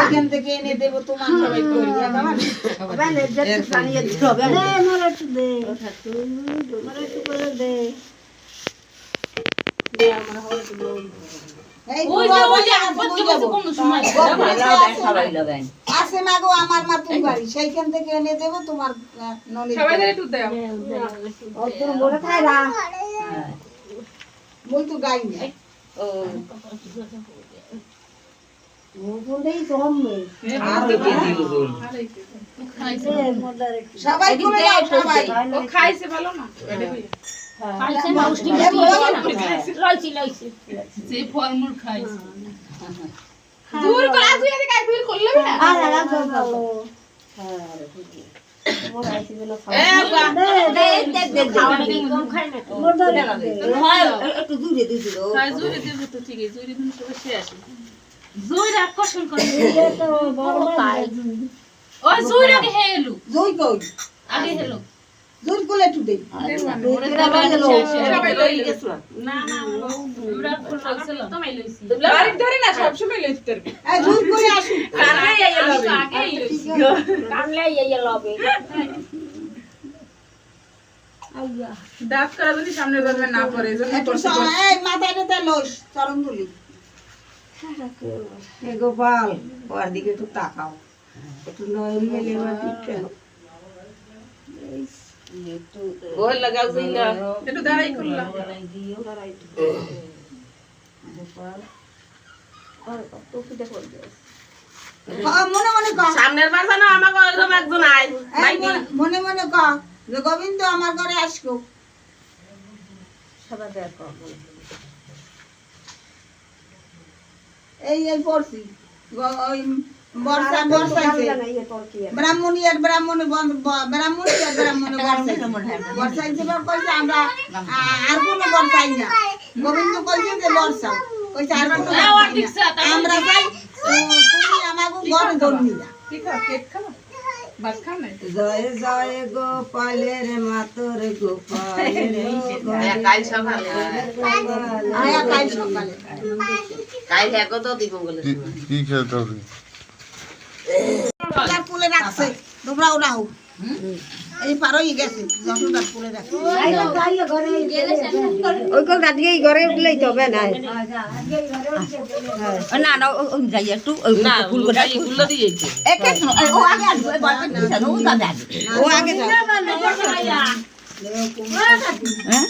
এখান থেকে এনে দেবো তোমার সবাই করিয়া কেমন এই ওই যে ওই যে বাবা, আপত্তি বুঝাবো। বলছে কোনো সময় আছে মা গো আমার মাতুর বাড়ি। সেইখান থেকে এনে দেবো তোমার সবাই। একটু দাও। মই তো গাই না। সবাই করে দাও সবাই। ও খাইছে ভালো না? খাইছে না, মিষ্টি মিষ্টি লইছি, লইছি। যে ফলমূল খাইছে। দূর করে আসুই এদিকে আয়, তুই করলে না? খাওয়া নাকি কম খায় না তো। খাই জুড়ে দেবো তো ঠিকই। জুড়ে দিন সবাই সে আসে জুইর আকর্ষণ করে। ওই জুইর আগে হে এলু। জুই কই? আগে হেলো। জুই কোলে টু দেই। না, না, আমরা ফুল লাগছিল। তোমায় লইছি। বাড়ি ধরে না সবসময় লইতে পারবি। এই জুই করে আসু। আমি তো আগেই লইছি। দাঁত করা যদি সামনে ধরবে না পড়ে। এই টাথায় লোস চরণ তুলি এ গোপাল ওর দিকে একটু তাকাও। একটু নয় মেলে বা দিকটা। একটু দাঁড়াই করলাম। হ্যাঁ, মনে মনে ক। সামনের বার যেন আমাকে ওইরকম একজন আয়। মনে- মনে মনে ক যে গোবিন্দ আমার ঘরে আসব এই এই পড়ছি ওই বর্ষা বর্ষাইছে ব্রাহ্মণী আর ব্রাহ্মণী বন- ব্রাহ্মণী আর ব্রাহ্মণী বর্ষাইছে বর্ষাইছে বা কইছে আমরা আর কোনো বর্ষাই না। গোবিন্দ কইছে যে বর্ষা। কইছে আর কোনো ঠিক না। আমরা চাই তুমি আমাকে ঘরে ধরবি না কি খাও জয় জয় গোপালের মাতর গোপালের সকালে। কাল সকালে। কি খেতে হবে? রাখছে। তোমরাও নাও। এই পারোই গেছে যশোদার কুলে রাখছে ওই কো গাড়ি ঘরে উঠলেই তো হবে না। না না ও যাই একটু না ফুল করে ফুল দিয়ে ও আগে আসবে ও দাদা ও আগে যাও হ্যাঁ?